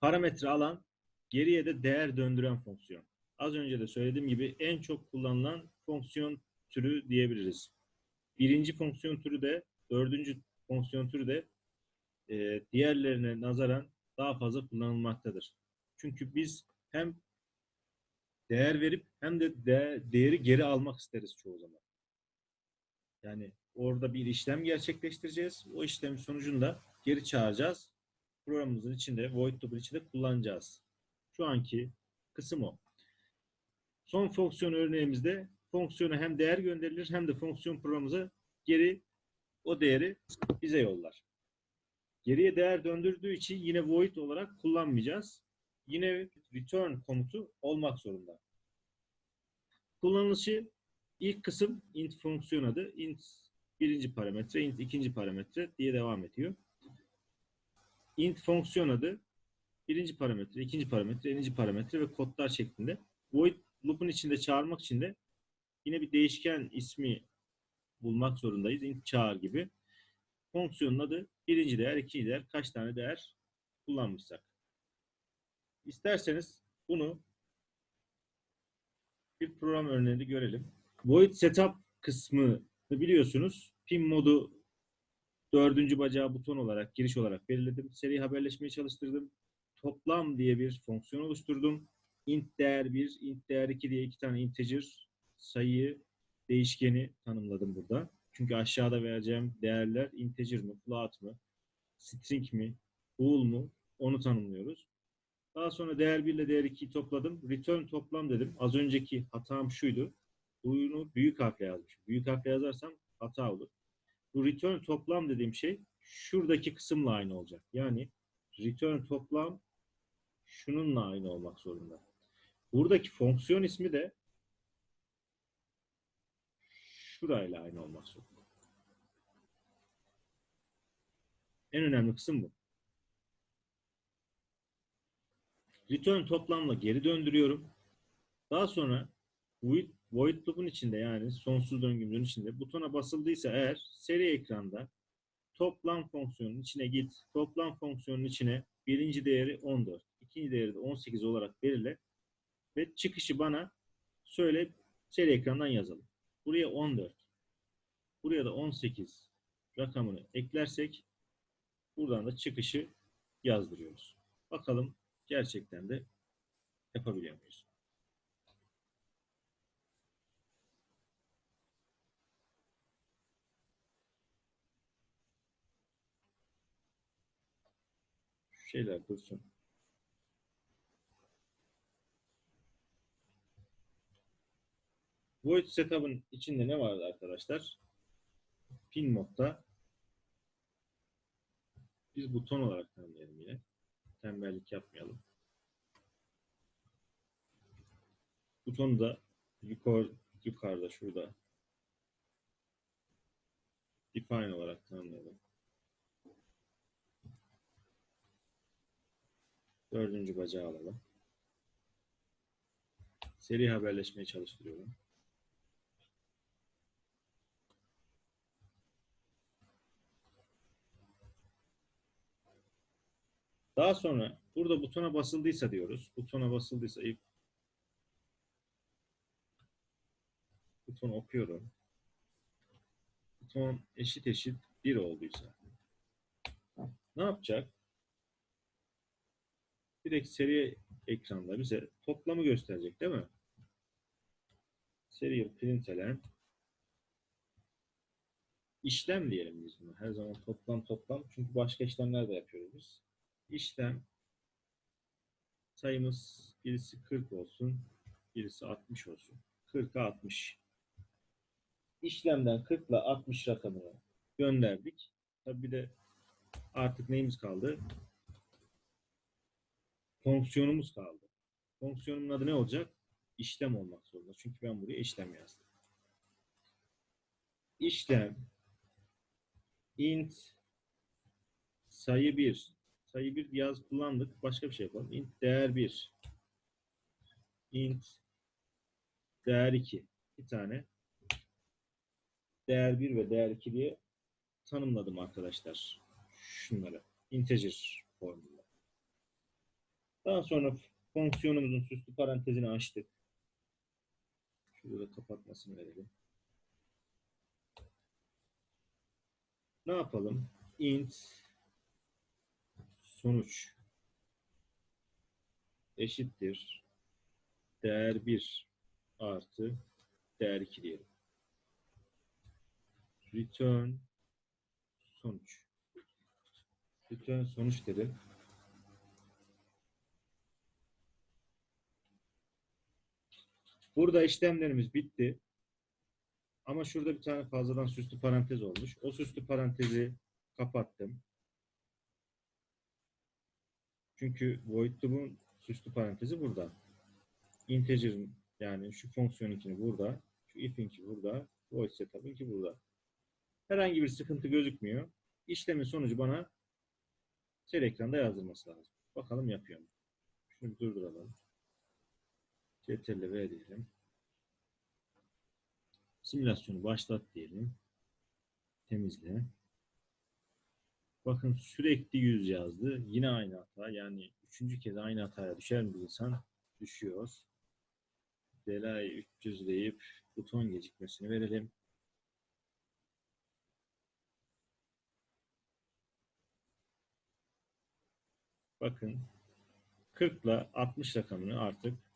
parametre alan, geriye de değer döndüren fonksiyon. Az önce de söylediğim gibi en çok kullanılan fonksiyon türü diyebiliriz. Birinci fonksiyon türü de, dördüncü fonksiyon türü de e, diğerlerine nazaran daha fazla kullanılmaktadır. Çünkü biz hem değer verip hem de, de değeri geri almak isteriz çoğu zaman. Yani orada bir işlem gerçekleştireceğiz. O işlemin sonucunda geri çağıracağız. Programımızın içinde, void loop'un içinde kullanacağız. Şu anki kısım o. Son fonksiyon örneğimizde fonksiyona hem değer gönderilir hem de fonksiyon programımıza geri o değeri bize yollar. Geriye değer döndürdüğü için yine void olarak kullanmayacağız. Yine return komutu olmak zorunda. Kullanılışı ilk kısım int fonksiyon adı. int birinci parametre, int ikinci parametre diye devam ediyor. İnt fonksiyon adı birinci parametre, ikinci parametre, birinci parametre ve kodlar şeklinde. Void loop'un içinde çağırmak için de yine bir değişken ismi bulmak zorundayız. int çağır gibi. Fonksiyonun adı birinci değer, ikinci değer, kaç tane değer kullanmışsak. İsterseniz bunu bir program örneğinde görelim. Void setup kısmını biliyorsunuz. Pin modu dördüncü bacağı buton olarak, giriş olarak belirledim. Seri haberleşmeyi çalıştırdım. Toplam diye bir fonksiyon oluşturdum. int değer 1, int değer 2 diye iki tane integer sayı değişkeni tanımladım burada. Çünkü aşağıda vereceğim değerler integer mi, float mı, string mi, bool mu onu tanımlıyoruz. Daha sonra değer 1 ile değer 2'yi topladım. Return toplam dedim. Az önceki hatam şuydu. Bunu büyük harfle yazmışım. Büyük harfle yazarsam hata olur. Bu return toplam dediğim şey şuradaki kısımla aynı olacak. Yani return toplam şununla aynı olmak zorunda. Buradaki fonksiyon ismi de şurayla aynı olmak zorunda. En önemli kısım bu. Return toplamla geri döndürüyorum. Daha sonra void, void loop'un içinde yani sonsuz döngümüzün içinde butona basıldıysa eğer seri ekranda toplam fonksiyonun içine git. Toplam fonksiyonun içine birinci değeri 14, ikinci değeri de 18 olarak belirle ve çıkışı bana söyle seri ekrandan yazalım. Buraya 14, buraya da 18 rakamını eklersek buradan da çıkışı yazdırıyoruz. Bakalım gerçekten de yapabiliyor muyuz? Şeyler dursun. Void setup'ın içinde ne vardı arkadaşlar? Pin modda biz buton olarak tanımlayalım yine. Tembellik yapmayalım. Butonu da yukarı, yukarıda şurada define olarak tanımlayalım. Dördüncü bacağı alalım. Seri haberleşmeyi çalıştırıyorum. Daha sonra burada butona basıldıysa diyoruz. Butona basıldıysa if buton okuyorum. Buton eşit eşit 1 olduysa ne yapacak? Direkt seri ekranda bize toplamı gösterecek değil mi? Serial println işlem diyelim biz buna. Her zaman toplam toplam. Çünkü başka işlemler de yapıyoruz biz. İşlem sayımız birisi 40 olsun, birisi 60 olsun. 40'a 60. İşlemden 40 ile 60 rakamını gönderdik. Tabi bir de artık neyimiz kaldı? Fonksiyonumuz kaldı. Fonksiyonumun adı ne olacak? İşlem olmak zorunda. Çünkü ben buraya işlem yazdım. İşlem int sayı 1 sayı 1 yaz kullandık. Başka bir şey yapalım. int değer 1 int değer 2 bir tane değer 1 ve değer 2 diye tanımladım arkadaşlar. Şunları. Integer formunda. Daha sonra fonksiyonumuzun süslü parantezini açtık. Şurada da kapatmasını verelim. Ne yapalım? int sonuç eşittir değer 1 artı değer 2 diyelim. Return sonuç. Return sonuç dedim. Burada işlemlerimiz bitti. Ama şurada bir tane fazladan süslü parantez olmuş. O süslü parantezi kapattım. Çünkü void loop'un süslü parantezi burada. Integer'ın yani şu fonksiyonunkini burada, şu if'inki burada, void setup'ınki burada. Herhangi bir sıkıntı gözükmüyor. İşlemin sonucu bana sel ekranda yazdırması lazım. Bakalım yapıyor mu? Şunu durduralım. Ctrl V diyelim. Simülasyonu başlat diyelim. Temizle. Bakın sürekli 100 yazdı. Yine aynı hata. Yani üçüncü kez aynı hataya düşer mi insan? Düşüyor. Delay 300 deyip buton gecikmesini verelim. Bakın 40 ile 60 rakamını artık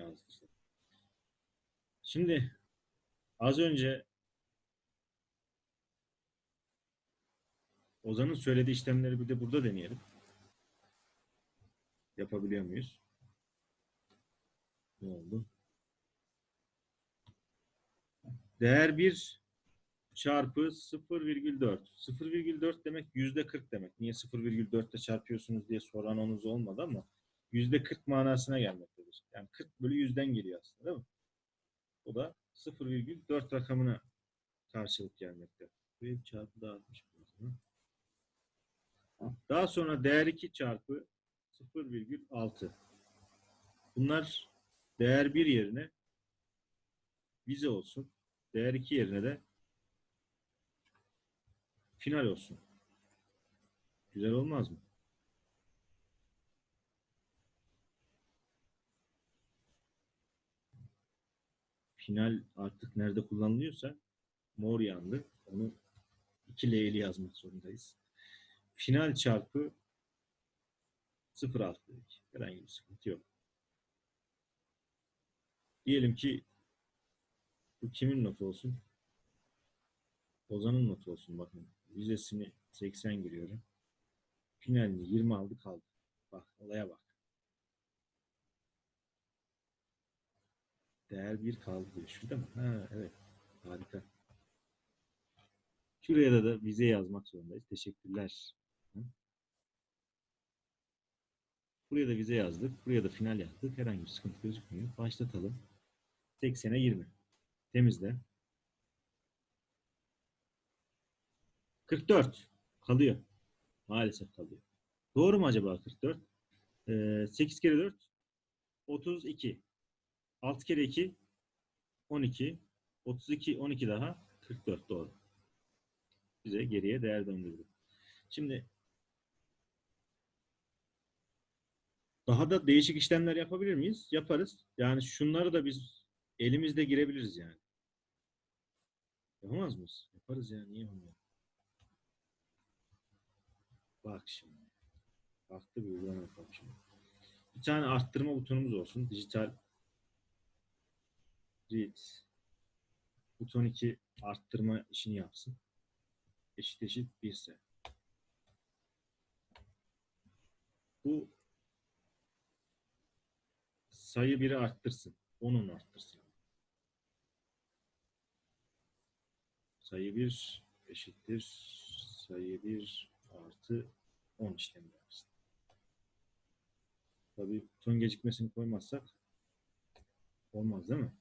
yazdı. Şimdi az önce Ozan'ın söylediği işlemleri bir de burada deneyelim. Yapabiliyor muyuz? Ne oldu? Değer 1 çarpı 0,4. 0,4 demek yüzde 40 demek. Niye 0,4 ile çarpıyorsunuz diye soran onuz olmadı ama yüzde 40 manasına gelmektedir. Yani 40 bölü 100'den geliyor aslında değil mi? O da 0,4 rakamına karşılık gelmekte. 1 çarpı dağıtmış. Daha sonra değer 2 çarpı 0,6. Bunlar değer 1 yerine vize olsun. Değer 2 yerine de final olsun. Güzel olmaz mı? Final artık nerede kullanılıyorsa mor yandı. Onu iki L'li yazmak zorundayız. Final çarpı 0.6 dedik. Herhangi bir sıkıntı yok. Diyelim ki bu kimin notu olsun? Ozan'ın notu olsun bakın. Vizesini 80 giriyorum. Finalini 20 aldı kaldı. Bak olaya bak. Değer 1 kaldı diyor. Şurada mı? Ha evet. Harika. Şuraya da, da vize yazmak zorundayız. Teşekkürler. Buraya da vize yazdık. Buraya da final yazdık. Herhangi bir sıkıntı gözükmüyor. Başlatalım. 80'e 20. Temizle. 44. Kalıyor. Maalesef kalıyor. Doğru mu acaba 44? Ee, 8 kere 4 32. 6 kere 2 12. 32 12 daha 44 doğru. Bize geriye değer döndürdü. Şimdi daha da değişik işlemler yapabilir miyiz? Yaparız. Yani şunları da biz elimizde girebiliriz yani. Yapamaz mıyız? Yaparız ya. Niye yapamıyoruz? Bak şimdi. Farklı bir uygulama yapalım şimdi. Bir tane arttırma butonumuz olsun. Dijital read buton 2 arttırma işini yapsın. Eşit eşit 1 ise. Bu sayı 1'i arttırsın. 10'unu arttırsın. Sayı 1 eşittir. Sayı 1 artı 10 işlemi yapsın. Tabii buton gecikmesini koymazsak olmaz değil mi?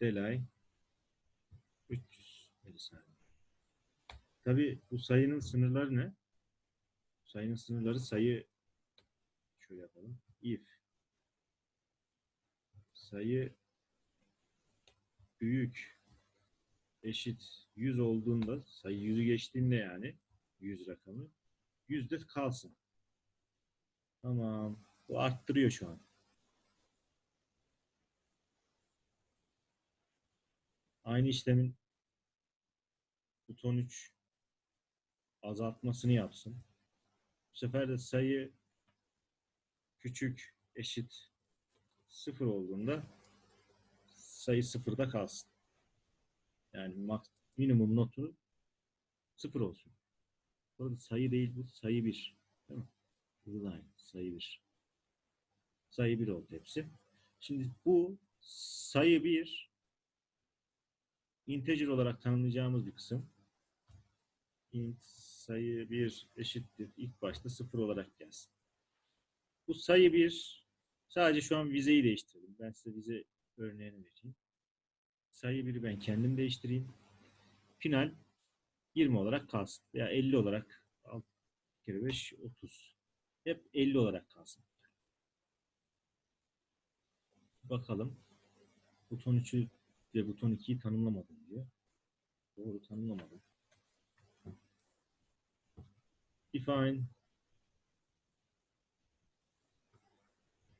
Delay 300 milisaniye. Tabii bu sayının sınırları ne? Sayının sınırları sayı şöyle yapalım. If sayı büyük eşit 100 olduğunda sayı 100'ü geçtiğinde yani 100 rakamı yüzde kalsın. Tamam. Bu arttırıyor şu an. Aynı işlemin buton 3 azaltmasını yapsın. Bu sefer de sayı küçük eşit sıfır olduğunda sayı sıfırda kalsın. Yani max, minimum notu sıfır olsun. Burada sayı değil bu sayı bir. Değil mi? Aynı. Sayı bir. Sayı bir oldu hepsi. Şimdi bu sayı bir integer olarak tanımlayacağımız bir kısım. int sayı bir eşittir. İlk başta sıfır olarak gelsin. Bu sayı bir sadece şu an vizeyi değiştirdim. Ben size vize örneğini vereyim. Sayı biri ben kendim değiştireyim. Final 20 olarak kalsın. Veya 50 olarak 6 kere 5 30. Hep 50 olarak kalsın. Bakalım. Buton 3'ü ve buton 2'yi tanımlamadım diyor. Doğru tanımlamadım. Define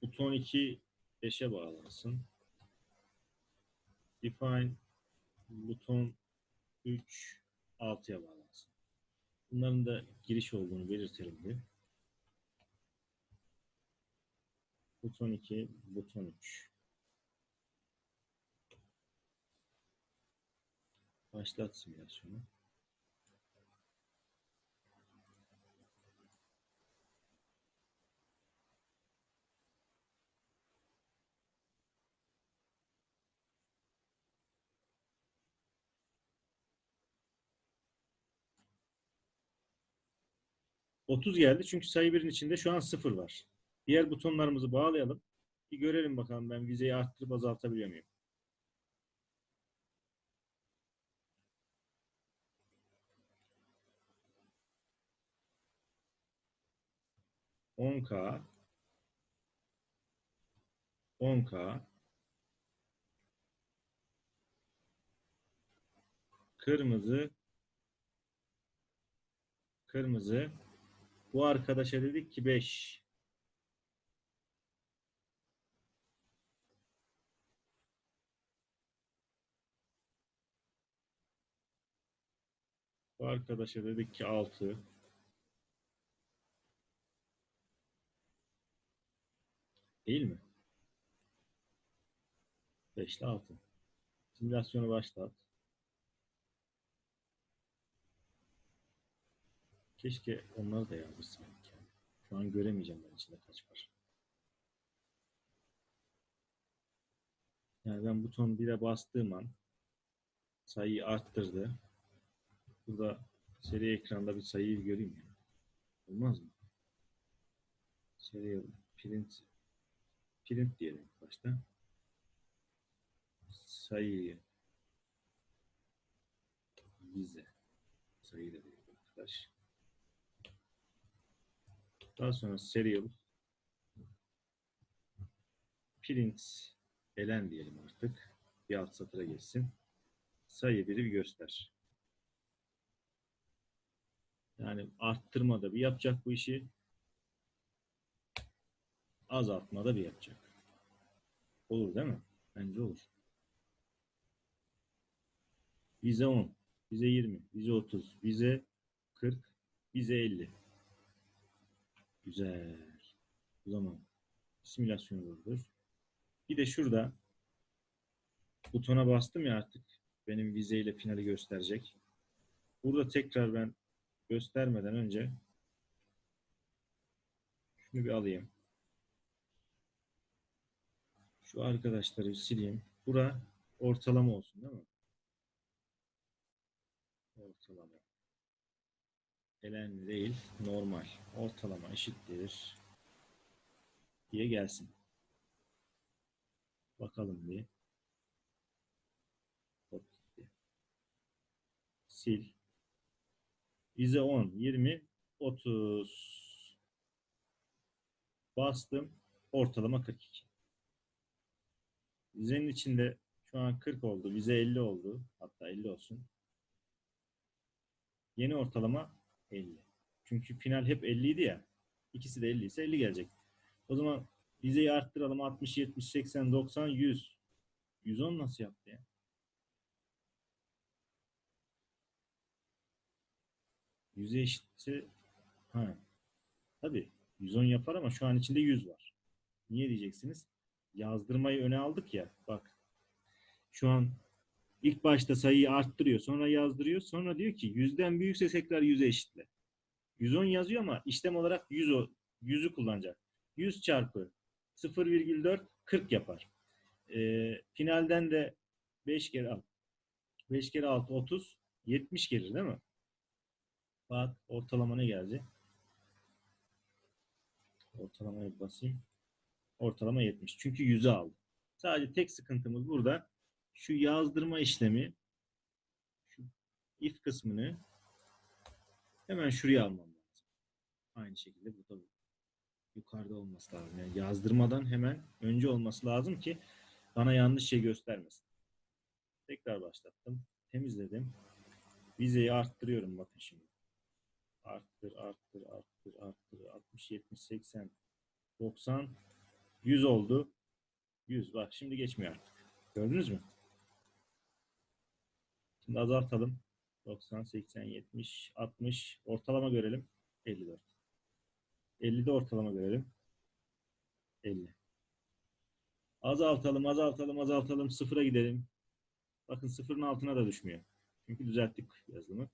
buton 2 5'e bağlansın. Define buton 3 6'ya bağlansın. Bunların da giriş olduğunu belirtelim bir. Buton 2, buton 3. Başlat simülasyonu. Otuz geldi çünkü sayı birin içinde şu an sıfır var. Diğer butonlarımızı bağlayalım. Bir görelim bakalım ben vizeyi arttırıp azaltabiliyor muyum? 10K 10K kırmızı kırmızı. Bu arkadaşa dedik ki 5 bu arkadaşa dedik ki 6 Değil mi? 5 ile 6. Simülasyonu başlat. Keşke onları da yazdırsaydık. Yani. Şu an göremeyeceğim ben içinde kaç var. Yani ben buton 1'e bastığım an sayıyı arttırdı. Burada seri ekranda bir sayıyı göreyim. Yani. Olmaz mı? Seri print print diyelim başta. Sayıyı vize sayı da değil arkadaş. Daha sonra serial print elen diyelim artık. Bir alt satıra geçsin. Sayı biri bir göster. Yani arttırmada bir yapacak bu işi azaltmada bir yapacak. Olur değil mi? Bence olur. Vize 10, vize 20, vize 30, vize 40, vize 50. Güzel. O zaman simülasyon olur. Bir de şurada butona bastım ya artık benim vizeyle finali gösterecek. Burada tekrar ben göstermeden önce şunu bir alayım. Şu arkadaşları sileyim. Bura ortalama olsun değil mi? Ortalama. Elen değil, normal. Ortalama eşittir. Diye gelsin. Bakalım gitti. Sil. Vize 10, 20, 30. Bastım. Ortalama 42. Vizenin içinde şu an 40 oldu. Vize 50 oldu. Hatta 50 olsun. Yeni ortalama 50. Çünkü final hep 50 idi ya. İkisi de 50 ise 50 gelecek. O zaman vizeyi arttıralım. 60, 70, 80, 90, 100. 110 nasıl yaptı ya? Yüze eşitse ha. Tabii 110 yapar ama şu an içinde 100 var. Niye diyeceksiniz? Yazdırmayı öne aldık ya. Bak. Şu an ilk başta sayıyı arttırıyor. Sonra yazdırıyor. Sonra diyor ki yüzden büyükse tekrar 100'e eşitle. 110 yazıyor ama işlem olarak 100 o 100'ü kullanacak. 100 çarpı 0,4 40 yapar. Ee, finalden de 5 kere al. 5 kere 6 30 70 gelir değil mi? Bak ortalama ne geldi? Ortalamaya basayım. Ortalama 70. Çünkü 100'ü aldı. Sadece tek sıkıntımız burada şu yazdırma işlemi şu if kısmını hemen şuraya almam lazım. Aynı şekilde bu da yukarıda olması lazım. Yani yazdırmadan hemen önce olması lazım ki bana yanlış şey göstermesin. Tekrar başlattım. Temizledim. Vizeyi arttırıyorum bakın şimdi. Arttır, arttır, arttır, arttır. 60, 70, 80, 90, 100 oldu. 100 bak şimdi geçmiyor artık. Gördünüz mü? Şimdi azaltalım. 90, 80, 70, 60. Ortalama görelim. 54. 50'de ortalama görelim. 50. Azaltalım, azaltalım, azaltalım. Sıfıra gidelim. Bakın sıfırın altına da düşmüyor. Çünkü düzelttik yazılımı.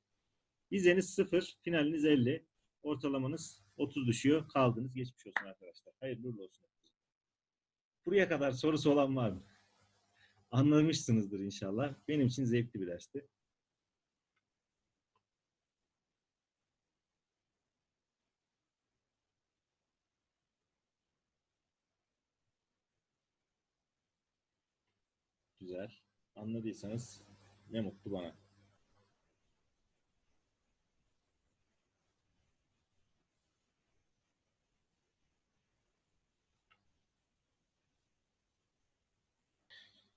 Vizeniz 0, finaliniz 50. Ortalamanız 30 düşüyor. Kaldınız. Geçmiş olsun arkadaşlar. Hayırlı uğurlu olsun. Buraya kadar sorusu olan var mı? Anlamışsınızdır inşallah. Benim için zevkli bir dersti. Güzel. Anladıysanız ne mutlu bana.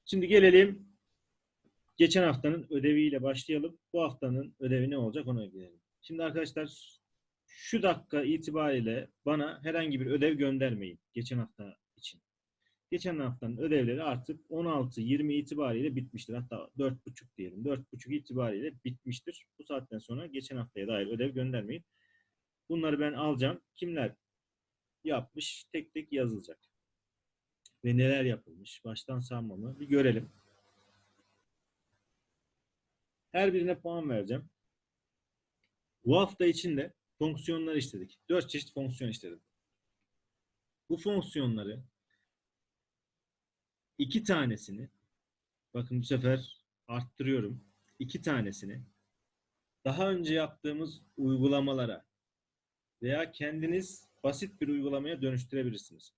Şimdi gelelim geçen haftanın ödeviyle başlayalım. Bu haftanın ödevi ne olacak ona gidelim. Şimdi arkadaşlar şu dakika itibariyle bana herhangi bir ödev göndermeyin geçen hafta için. Geçen haftanın ödevleri artık 16-20 itibariyle bitmiştir. Hatta 4.5 diyelim. 4.5 itibariyle bitmiştir. Bu saatten sonra geçen haftaya dair ödev göndermeyin. Bunları ben alacağım. Kimler yapmış tek tek yazılacak ve neler yapılmış baştan sanmamı bir görelim. Her birine puan vereceğim. Bu hafta içinde fonksiyonlar işledik. Dört çeşit fonksiyon işledim. Bu fonksiyonları iki tanesini bakın bu sefer arttırıyorum. İki tanesini daha önce yaptığımız uygulamalara veya kendiniz basit bir uygulamaya dönüştürebilirsiniz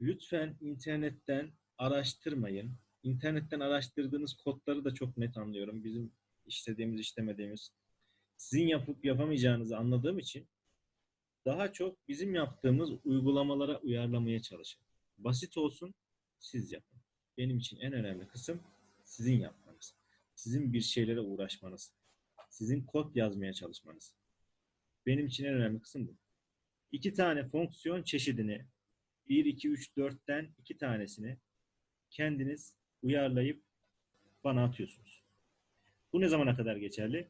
lütfen internetten araştırmayın. İnternetten araştırdığınız kodları da çok net anlıyorum. Bizim işlediğimiz, işlemediğimiz. Sizin yapıp yapamayacağınızı anladığım için daha çok bizim yaptığımız uygulamalara uyarlamaya çalışın. Basit olsun, siz yapın. Benim için en önemli kısım sizin yapmanız. Sizin bir şeylere uğraşmanız. Sizin kod yazmaya çalışmanız. Benim için en önemli kısım bu. İki tane fonksiyon çeşidini 1, 2, 3, 4'ten iki tanesini kendiniz uyarlayıp bana atıyorsunuz. Bu ne zamana kadar geçerli?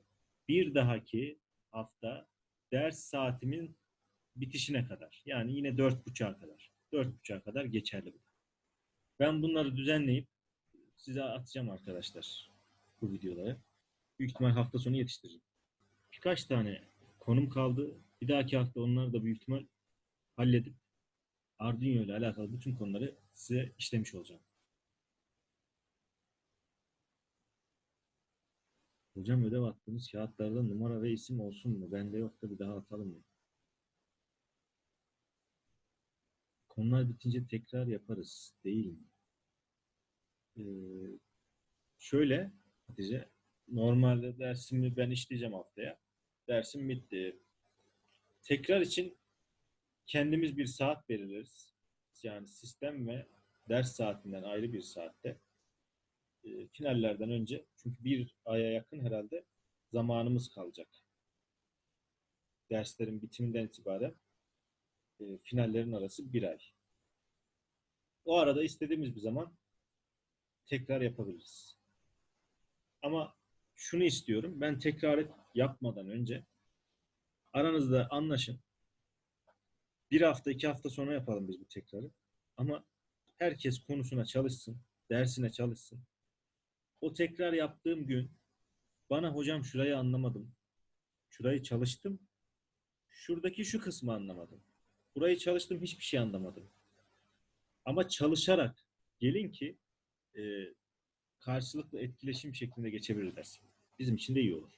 Bir dahaki hafta ders saatimin bitişine kadar. Yani yine 4.30'a kadar. 4.30'a kadar geçerli bu. Ben bunları düzenleyip size atacağım arkadaşlar bu videoları. Büyük ihtimal hafta sonu yetiştireceğim. Birkaç tane konum kaldı. Bir dahaki hafta onları da büyük ihtimal halledip Arduino ile alakalı bütün konuları size işlemiş olacağım. Hocam ödev attığınız kağıtlarda numara ve isim olsun mu? Bende yok da bir daha atalım mı? Konular bitince tekrar yaparız. Değil mi? Ee, şöyle Hatice, normalde dersimi ben işleyeceğim haftaya. Dersim bitti. Tekrar için kendimiz bir saat belirleriz. Yani sistem ve ders saatinden ayrı bir saatte e, finallerden önce çünkü bir aya yakın herhalde zamanımız kalacak. derslerin bitiminden itibaren e, finallerin arası bir ay. O arada istediğimiz bir zaman tekrar yapabiliriz. Ama şunu istiyorum. Ben tekrar yapmadan önce aranızda anlaşın. Bir hafta, iki hafta sonra yapalım biz bu tekrarı. Ama herkes konusuna çalışsın, dersine çalışsın. O tekrar yaptığım gün bana hocam şurayı anlamadım. Şurayı çalıştım. Şuradaki şu kısmı anlamadım. Burayı çalıştım hiçbir şey anlamadım. Ama çalışarak gelin ki e, karşılıklı etkileşim şeklinde geçebilir ders. Bizim için de iyi olur.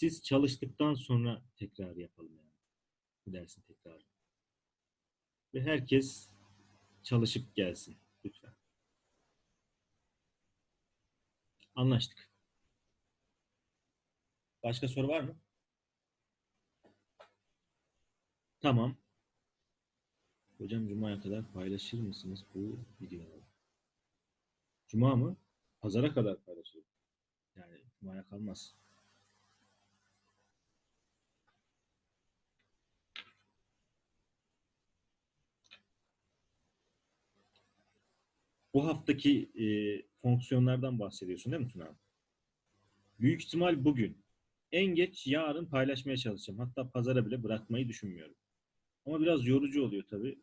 Siz çalıştıktan sonra tekrar yapalım yani. Bu dersin tekrarı. Ve herkes çalışıp gelsin lütfen. Anlaştık. Başka soru var mı? Tamam. Hocam Cuma'ya kadar paylaşır mısınız bu videoları? Cuma mı? Pazara kadar paylaşırım. Yani Cuma'ya kalmaz. Bu haftaki e, fonksiyonlardan bahsediyorsun değil mi Tuna? Büyük ihtimal bugün. En geç yarın paylaşmaya çalışacağım. Hatta pazara bile bırakmayı düşünmüyorum. Ama biraz yorucu oluyor tabii.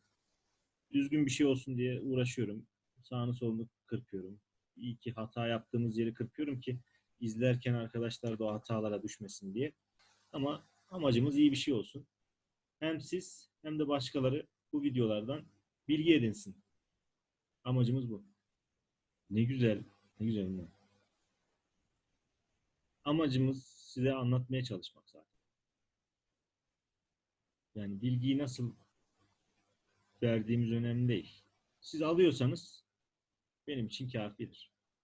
Düzgün bir şey olsun diye uğraşıyorum. Sağını solunu kırpıyorum. İyi ki hata yaptığımız yeri kırpıyorum ki izlerken arkadaşlar da o hatalara düşmesin diye. Ama amacımız iyi bir şey olsun. Hem siz hem de başkaları bu videolardan bilgi edinsin. Amacımız bu. Ne güzel, ne güzel. mi? Amacımız size anlatmaya çalışmak zaten. Yani bilgiyi nasıl verdiğimiz önemli değil. Siz alıyorsanız benim için kafidir.